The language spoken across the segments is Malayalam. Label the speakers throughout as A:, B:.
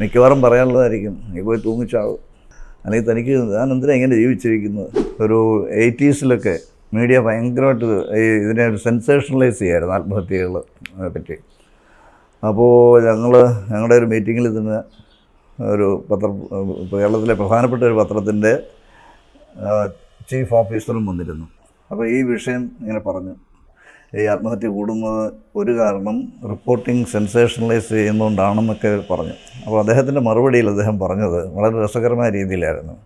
A: മിക്കവാറും പറയാനുള്ളതായിരിക്കും നീ പോയി തൂങ്ങിച്ചാവും. അല്ലെങ്കിൽ തനിക്ക് ഞാൻ എന്തിനാ എങ്ങനെ ജീവിച്ചിരിക്കുന്നത്? ഒരു എയ്റ്റീസിലൊക്കെ മീഡിയ ഭയങ്കരമായിട്ട് ഈ ഇതിനെ സെൻസേഷണലൈസ് ചെയ്യായിരുന്നു ആത്മഹത്യകൾ പറ്റി. അപ്പോൾ ഞങ്ങൾ ഞങ്ങളുടെ ഒരു മീറ്റിങ്ങിൽ തന്നെ ഒരു പത്ര കേരളത്തിലെ പ്രധാനപ്പെട്ട ഒരു പത്രത്തിന്റെ ചീഫ് ഓഫീസറും വന്നിരുന്നു. അപ്പോൾ ഈ വിഷയം ഇങ്ങനെ പറഞ്ഞു. ഈ ആത്മഹത്യ കൂടുന്നത് ഒരു കാരണം റിപ്പോർട്ടിംഗ് സെൻസേഷണലൈസ് ചെയ്യുന്നതുകൊണ്ടാണെന്നൊക്കെ പറഞ്ഞു. അപ്പോൾ അദ്ദേഹത്തിന്റെ മറുപടിയിൽ അദ്ദേഹം പറഞ്ഞത് വളരെ രസകരമായ രീതിയിലായിരുന്നു.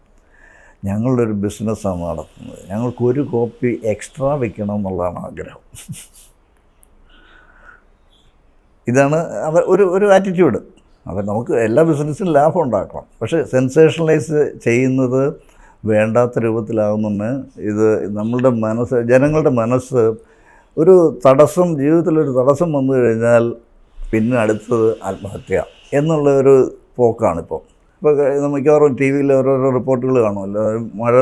A: ഞങ്ങളുടെ ഒരു ബിസിനസ്സാണ് നടത്തുന്നത്. ഞങ്ങൾക്ക് ഒരു കോപ്പി എക്സ്ട്രാ വെക്കണം എന്നുള്ളതാണ് ആഗ്രഹം. ഇതാണ് അവർ ഒരു ഒരു ആറ്റിറ്റ്യൂഡ് അപ്പം നമുക്ക് എല്ലാ ബിസിനസ്സിലും ലാഭം ഉണ്ടാക്കണം. പക്ഷേ സെൻസേഷണലൈസ് ചെയ്യുന്നത് വേണ്ടാത്ത രൂപത്തിലാകുന്നുണ്ട്. ഇത് നമ്മളുടെ മനസ്സ് ജനങ്ങളുടെ മനസ്സ് ഒരു തടസ്സം ജീവിതത്തിലൊരു തടസ്സം വന്നു കഴിഞ്ഞാൽ പിന്നെ അടുത്തത് ആത്മഹത്യ. എന്നുള്ള ഒരു പോക്കാണിപ്പോൾ ഇപ്പോൾ മിക്കവാറും ടി വിയിൽ ഓരോരോ റിപ്പോർട്ടുകൾ കാണുമല്ലോ. മഴ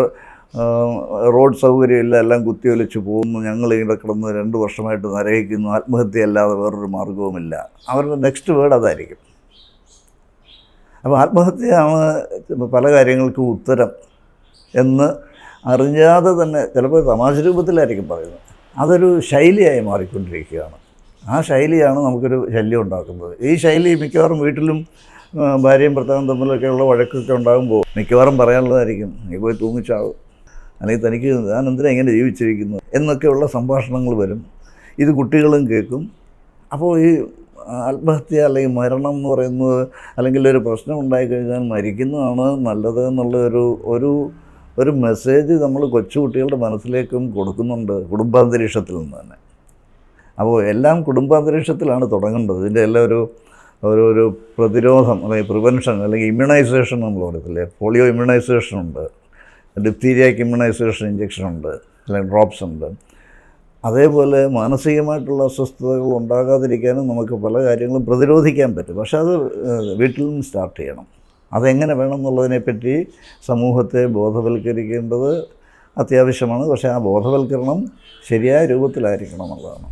A: റോഡ് സൗകര്യമില്ല എല്ലാം കുത്തി കുത്തിയൊലിച്ച് പോകുന്നു ഞങ്ങൾ ഇവിടെ കിടന്ന് രണ്ട് വർഷമായിട്ട് നരഹിക്കുന്നു ആത്മഹത്യ അല്ലാതെ വേറൊരു മാർഗവുമില്ല അവരുടെ നെക്സ്റ്റ് വേർഡ് അതായിരിക്കും. അപ്പോൾ ആത്മഹത്യയാണ് പല കാര്യങ്ങൾക്കും ഉത്തരം എന്ന് അറിഞ്ഞാതെ തന്നെ ചിലപ്പോൾ തമാശ രൂപത്തിലായിരിക്കും പറയുന്നത്. അതൊരു ശൈലിയായി മാറിക്കൊണ്ടിരിക്കുകയാണ്. ആ ശൈലിയാണ് നമുക്കൊരു ശല്യം ഉണ്ടാക്കുന്നത്. ഈ ശൈലി മിക്കവാറും വീട്ടിലും ഭാര്യയും ഭർത്താവും തമ്മിലൊക്കെയുള്ള വഴക്കൊക്കെ ഉണ്ടാകുമ്പോൾ മിക്കവാറും പറയാനുള്ളതായിരിക്കും നീ പോയി തൂങ്ങിച്ചാവും. അല്ലെങ്കിൽ തനിക്ക് ഞാൻ എന്തിനാ എങ്ങനെ ജീവിച്ചിരിക്കുന്നു എന്നൊക്കെയുള്ള സംഭാഷണങ്ങൾ വരും. ഇത് കുട്ടികളും കേൾക്കും. അപ്പോൾ ഈ ആത്മഹത്യ അല്ലെങ്കിൽ മരണം എന്ന് പറയുന്നത് അല്ലെങ്കിൽ ഒരു പ്രശ്നം ഉണ്ടായിക്കഴിഞ്ഞാൽ മരിക്കുന്നതാണ് നല്ലത് എന്നുള്ള ഒരു ഒരു ഒരു മെസ്സേജ് നമ്മൾ കൊച്ചുകുട്ടികളുടെ മനസ്സിലേക്കും കൊടുക്കുന്നുണ്ട് കുടുംബാന്തരീക്ഷത്തിൽ നിന്ന് തന്നെ. അപ്പോൾ എല്ലാം കുടുംബാന്തരീക്ഷത്തിലാണ് തുടങ്ങേണ്ടത്. ഇതിന്റെ എല്ലാം ഒരു ഒരു ഒരു പ്രതിരോധം അല്ലെങ്കിൽ പ്രിവെൻഷൻ അല്ലെങ്കിൽ ഇമ്മ്യൂണൈസേഷൻ നമ്മൾ പറയത്തില്ലേ പോളിയോ ഇമ്മ്യൂണൈസേഷൻ ഉണ്ട്. ഡിപ്തീരിയക്ക് ഇമ്മ്യൂണൈസേഷൻ ഇഞ്ചക്ഷൻ ഉണ്ട്. അല്ലെങ്കിൽ ഡ്രോപ്സ് ഉണ്ട്. അതേപോലെ മാനസികമായിട്ടുള്ള അസ്വസ്ഥതകൾ ഉണ്ടാകാതിരിക്കാനും നമുക്ക് പല കാര്യങ്ങളും പ്രതിരോധിക്കാൻ പറ്റും. പക്ഷേ അത് വീട്ടിൽ നിന്ന് സ്റ്റാർട്ട് ചെയ്യണം. അതെങ്ങനെ വേണം എന്നുള്ളതിനെപ്പറ്റി സമൂഹത്തെ ബോധവൽക്കരിക്കേണ്ടത് അത്യാവശ്യമാണ്. പക്ഷേ ആ ബോധവൽക്കരണം ശരിയായ രൂപത്തിലായിരിക്കണം എന്നുള്ളതാണ്.